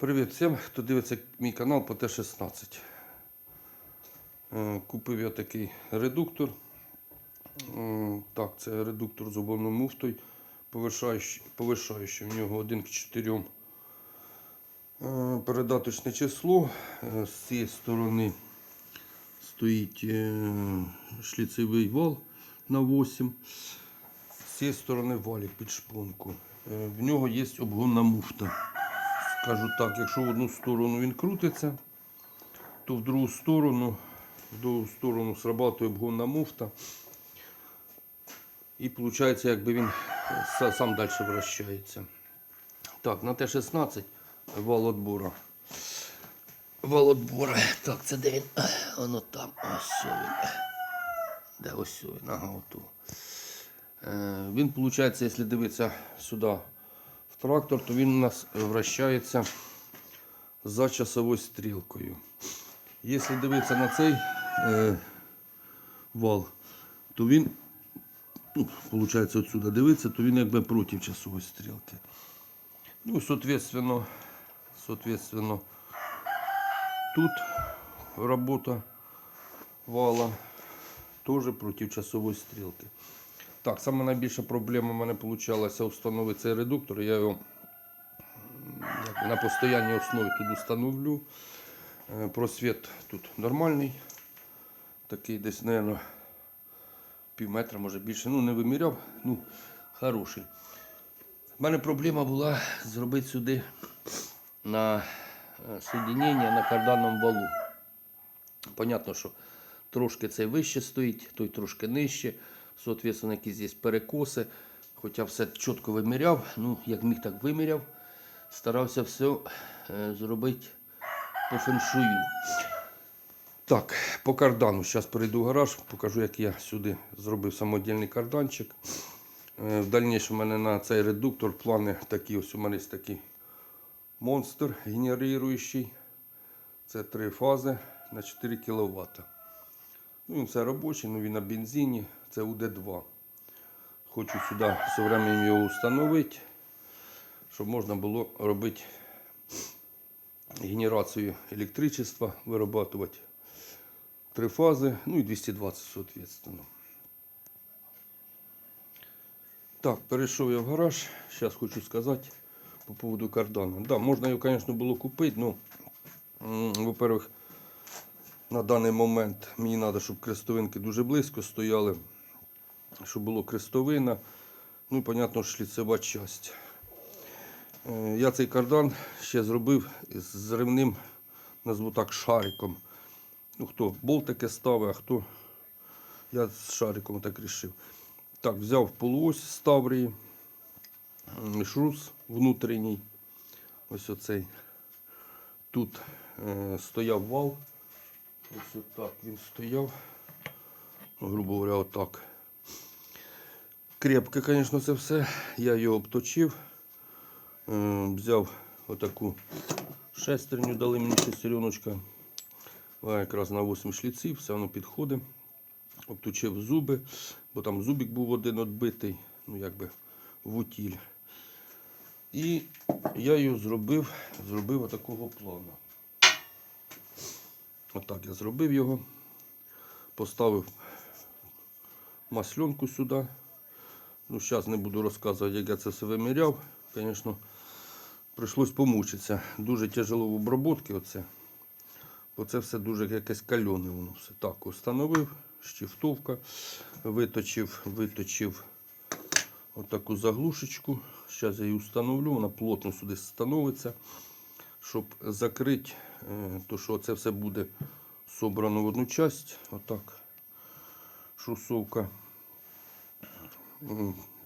Привіт всім, хто дивиться мій канал по Т-16. Е, Купив я такий редуктор. Так, це редуктор з обовною муфтою, повишаючий. В нього 1 к 4 Е, передаточне число. Е, З цієї сторони стоїть е, шліцевий вал на 8. З цієї сторони валік під шпонку. Е, В нього є обгонна муфта. Скажу так, якщо в одну сторону він крутиться, то в другу сторону, в другу сторону срабатує обгонна муфта. І виходить, якби він сам далі вращається. Так, на Т-16 вал отбора. Вал отбора. Так, це де він? Воно там. Ось він. Де ось він? Ага, оту. Е, Він, виходить, якщо дивитися сюди трактор, то він у нас вращається за часовою стрілкою. Якщо дивитися на цей е, вал, то він, ну, виходить, отсюди дивитися, то він якби проти часової стрілки. Ну, соответственно, соответственно, тут робота вала теж проти часової стрілки. Так, саме найбільша проблема в мене вийшла встановити цей редуктор. Я його на постійній основі тут встановлю. Е, Просвіт тут нормальний. Такий десь, мабуть, пів метра, може більше. Ну, не виміряв, ну, хороший. У мене проблема була зробити сюди на е, соединення на карданному валу. Понятно, що трошки цей вище стоїть, той трошки нижче. Соответственно, якісь є перекоси. Хоча все чітко виміряв. Ну, як міг, так виміряв. Старався все е, зробити по феншую. Так, по кардану. Зараз перейду в гараж, покажу, як я сюди зробив самодільний карданчик. Е, В дальнішому у мене на цей редуктор плани такі. Ось у мене є такий монстр генеруючий. Це три фази на 4 кВт. Ну, він все робочий, ну він на бензині, це УД2. Хочу сюди временем його встановити, щоб можна було робити генерацію електричества, вирабатувати три фази, ну і 220, соответственно. Так, перейшов я в гараж. Зараз хочу сказати по поводу кардана. Да, можна його, звісно, було купити, ну, м, во-первых, на даний момент мені треба, щоб крестовинки дуже близько стояли, щоб було крестовина. Ну і, понятно, шліцева часть. Е, Я цей кардан ще зробив з зривним, назву так, шариком. Ну, хто болтики ставить, а хто я з шариком так рішив. Так, взяв полуось з шрус внутрішній. Ось оцей. Тут е, стояв вал. Ось отак він стояв. Ну, грубо говоря, отак. Крепке, звісно, це все. Я його обточив. Е, Взяв отаку шестерню, дали мені шестереночка. Якраз на 8 шліців, все воно підходить. Обточив зуби, бо там зубик був один відбитий, ну якби в утіль. І я його зробив, зробив отакого плану. Отак я зробив його. Поставив масленку сюди. Ну, зараз не буду розказувати, як я це все виміряв. Звісно, прийшлось помучитися. Дуже тяжело в обробці оце. Бо це все дуже якесь кальоне воно все. Так, установив, щифтовка, виточив, виточив отаку заглушечку. Зараз я її установлю, вона плотно сюди становиться, щоб закрити, е, то що це все буде собрано в одну часть. Отак. Шусовка.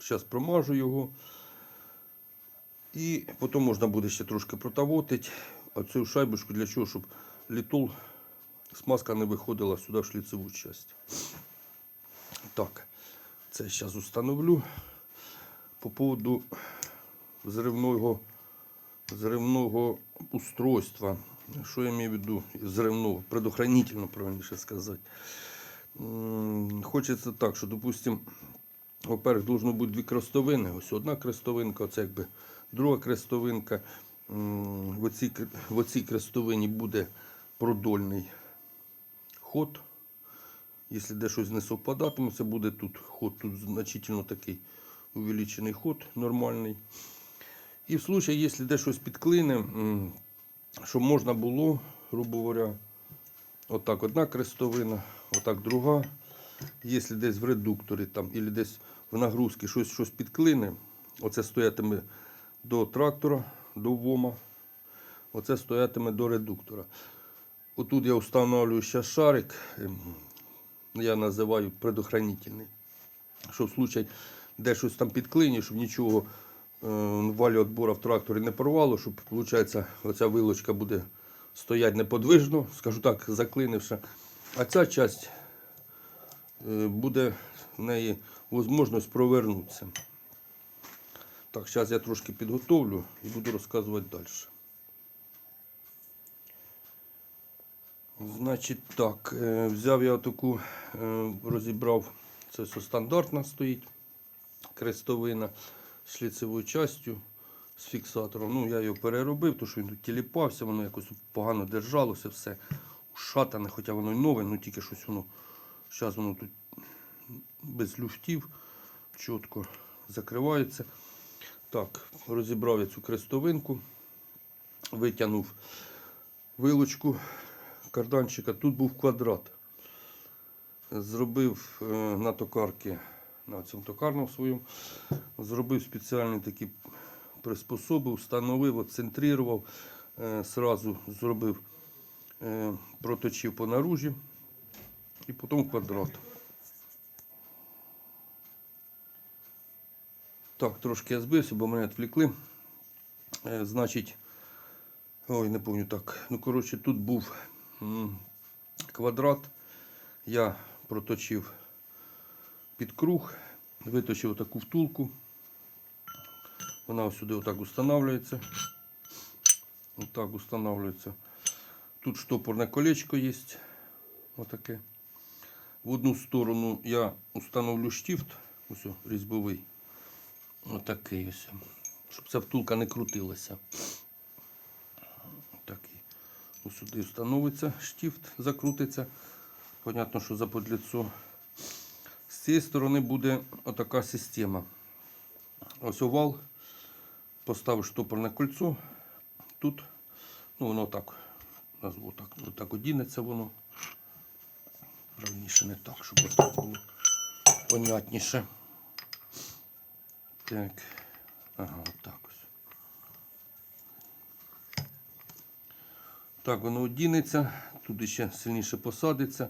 Зараз промажу його. І потім можна буде ще трошки протавотити. Оцю шайбочку для чого, щоб літол, смазка не виходила сюди в шліцеву часть. Так, це зараз установлю. По поводу зривного, зривного устройства. Що я маю в виду? Зривного, предохранительно, правильніше сказати. Хочеться так, що, допустим, во-первых, должно бути дві крестовини. Ось одна крестовинка, це якби друга крестовинка. в оцій, в оцій крестовині буде продольний ход. Якщо де щось не совпадатиме, це буде тут ход, тут значительно такий увеличений ход нормальний. І в случае, якщо де щось підклине, щоб можна було, грубо говоря, отак одна крестовина, отак друга. Якщо десь в редукторі там, або десь в нагрузці щось, щось підклине, оце стоятиме до трактора, до ВОМа, оце стоятиме до редуктора. Отут я встановлюю ще шарик, ем, я називаю предохранительний. Щоб в случай, де щось там підклине, щоб нічого е, валі відбора в тракторі не порвало, щоб, виходить, оця вилочка буде стояти неподвижно, скажу так, заклинивши. А ця часть буде в неї можливість провернутися. Так, зараз я трошки підготовлю і буду розказувати далі. Значить так, е, взяв я таку, е, розібрав, це все стандартна стоїть крестовина з шліцевою частю, з фіксатором. Ну, я його переробив, тому що він тут тіліпався, воно якось погано держалося, все ушатане, хоча воно й нове, ну тільки щось воно. Зараз воно тут без люфтів, чітко закривається. Так, розібрав я цю крестовинку, витягнув вилочку карданчика. Тут був квадрат. Зробив е, на токарки, на цьому токарному своєму, зробив спеціальні такі приспособи, встановив, оцентрував, е, сразу зробив, е, проточив по наружі і потім квадрат. Так, трошки я збився, бо мене відвлекли. Е, значить, ой, не пам'ятаю так. Ну, коротше, тут був м, квадрат. Я проточив під круг, виточив таку втулку. Вона сюди отак устанавливається. Отак устанавливається. Тут штопорне колечко є. Отаке. В одну сторону я установлю штифт, ось різьбовий. Отакий ось. Щоб ця втулка не крутилася. Отакий. Ось сюди встановиться штифт, закрутиться. Понятно, що за подліцо. З цієї сторони буде отака система. Ось овал. Поставив штопорне кольцо. Тут, ну воно так, назву так, отак одінеться воно. Правніше не так, щоб отак було понятніше. Так. Ага, отак ось. Так, воно одінеться, тут ще сильніше посадиться.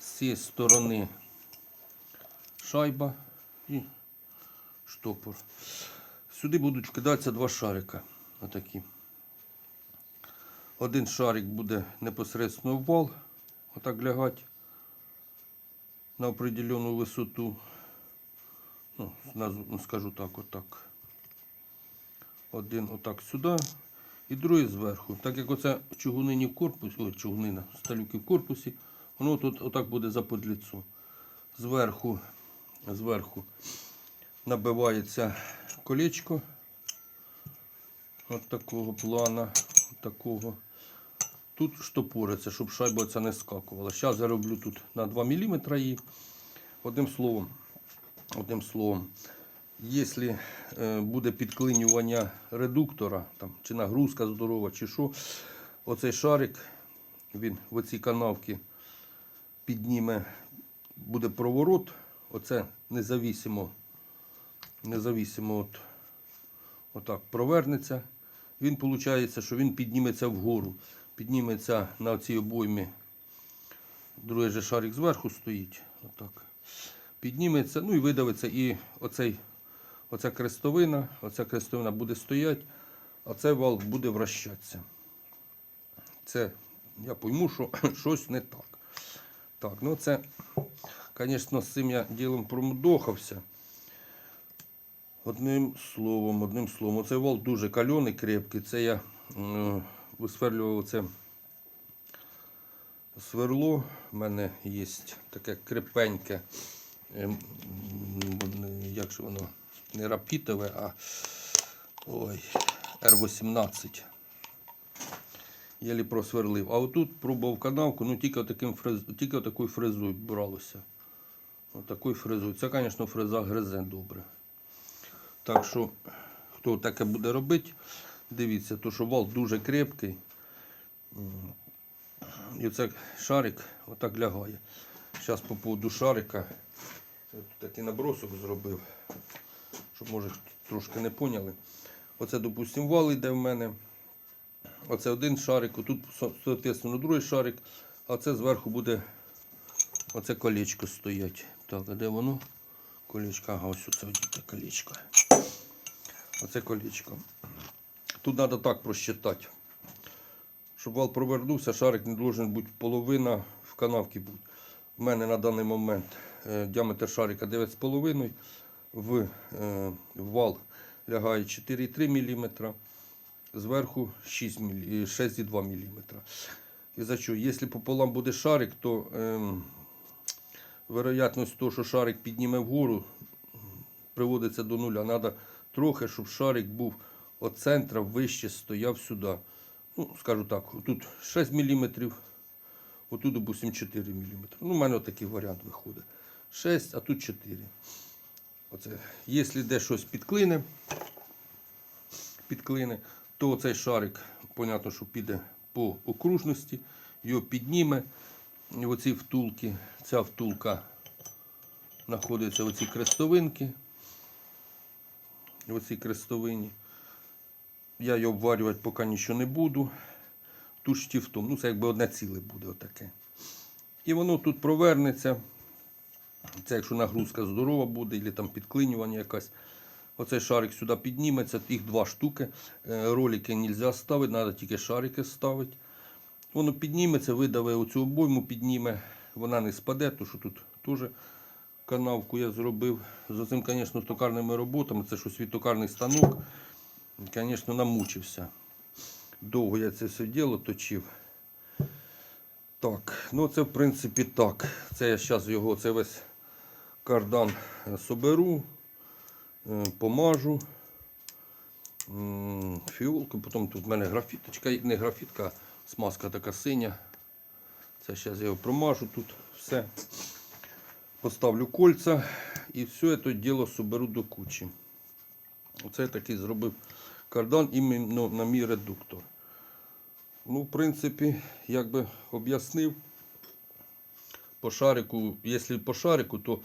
З цієї сторони шайба і штопор. Сюди будуть вкидатися два шарика. Отакі. Один шарик буде непосередньо в вал, отак лягати на определену висоту. Ну, ну, скажу так, отак. Один отак сюди і другий зверху. Так як оце чугунині в корпусі, ой, чугунина, сталюки в корпусі, воно тут отак буде за подліцо. Зверху, зверху набивається колечко. От такого плана. От такого. Тут штопориться, щоб шайба ця не скакувала. Зараз я роблю тут на 2 мм її. Одним словом, одним словом, якщо е, буде підклинювання редуктора, там, чи нагрузка здорова, чи що, оцей шарик, він в оцій канавці підніме, буде проворот, оце независимо, независимо от, отак провернеться. Він виходить, що він підніметься вгору, підніметься на цій обоймі. Другий же шарик зверху стоїть. Отак. Підніметься, ну і видавиться. І оцей, оця крестовина, оця крестовина буде стояти, а цей вал буде вращатися. Це я пойму, що щось не так. Так, ну це, звісно, з цим я ділом промудохався. Одним словом, одним словом, оцей вал дуже кальоний, крепкий. Це я е, висверлював оце сверло. У мене є таке крепеньке, ем, як же воно, не рапітове, а ой, Р-18. Єлі просверлив. А отут пробував канавку, ну тільки, таким фрез... тільки такою фрезою бралося. Отакою фрезою. Це, звісно, фреза гризе добре. Так що, хто таке буде робити, дивіться, то що вал дуже крепкий. І оце шарик отак лягає. Зараз по поводу шарика. Я тут такий набросок зробив, щоб може трошки не поняли. Оце, допустимо, вал йде в мене. Оце один шарик, тут, соответственно, другий шарик, а це зверху буде оце колечко стоять. Так, а де воно? Колечко, ага, ось оце одіте колечко. Оце колечко. Тут треба так просчитати. Щоб вал провернувся, шарик не должен бути половина в канавці. У мене на даний момент е, діаметр шарика 9,5 в, е, вал лягає 4,3 мм, зверху 6 мілі- е, 6,2 мм. І за що? Якщо пополам буде шарик, то ем, вероятність того, що шарик підніме вгору, приводиться до нуля. Треба трохи, щоб шарик був від центра вище стояв сюди. Ну, скажу так, тут 6 мм, отут, допустим, 4 мм. Ну, у мене такий варіант виходить. 6, а тут 4. Оце. Якщо де щось підклине, підклине, то цей шарик, понятно, що піде по окружності, його підніме. І оці втулки, ця втулка знаходиться в оцій крестовинки. В оцій крестовині. Я його обварювати поки нічого не буду. Тут штифтом. Ну, це якби одне ціле буде отаке. І воно тут провернеться. Це якщо нагрузка здорова буде, або там підклинювання якась. Оцей шарик сюди підніметься, їх два штуки. Е, Ролики не можна ставити, треба тільки шарики ставити. Воно підніметься, видаве оцю обойму, підніме, вона не спаде, тому що тут теж канавку я зробив. З цим, звісно, токарними роботами, це щось від токарний станок. Звісно, намучився. Довго я це все діло точив. Так, ну це в принципі так. Це я зараз його, це весь кардан е, соберу, е, помажу. Фіолку, потім тут в мене графіточка, не графітка, смазка така синя. Це зараз я його промажу тут все. Поставлю кольця і все це діло соберу до кучі. Оце я такий зробив кардан іменно на мій редуктор. Ну, в принципі, як би об'яснив, по шарику, якщо по шарику, то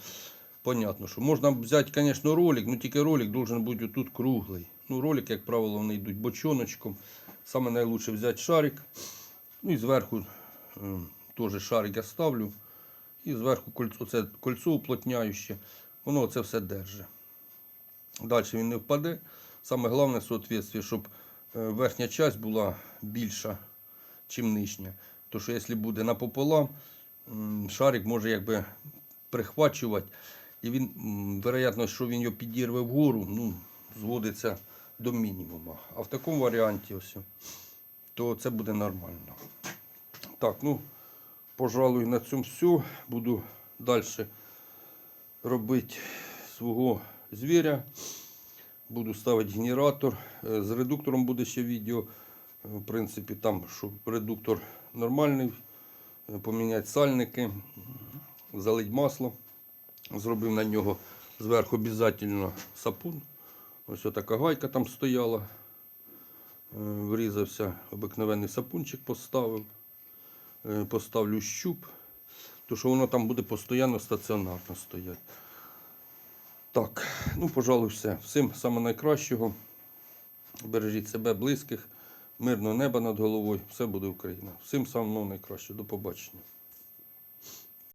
понятно, що можна взяти, звісно, ролик, але тільки ролик должен бути тут круглий. Ну, ролик, як правило, вони йдуть бочоночком. Саме найлучше взяти шарик. Ну і зверху е, теж шарик я ставлю. І зверху кольцо, це кольцо уплотняюще. Воно це все держить. Далі він не впаде. Саме головне соответствие, щоб е, верхня часть була більша, ніж нижня. То що якщо буде напополам, шарик може якби прихвачувати. І він, вероятно, що він його підірве вгору, ну, зводиться до мінімуму. А в такому варіанті ось, то це буде нормально. Так, ну, пожалуй, на цьому все. Буду далі робити свого звіря. Буду ставити генератор. Е, З редуктором буде ще відео. Е, В принципі, там, щоб редуктор нормальний, е, поміняти сальники, залить масло. Зробив на нього зверху обов'язково сапун. Ось така гайка там стояла. Врізався, обикновений сапунчик поставив. Поставлю щуп, то що воно там буде постійно стаціонарно стояти. Так, ну, пожалуй, все. Всім самого найкращого. Бережіть себе, близьких, мирного неба над головою. Все буде Україна. Всім самого найкращого. До побачення.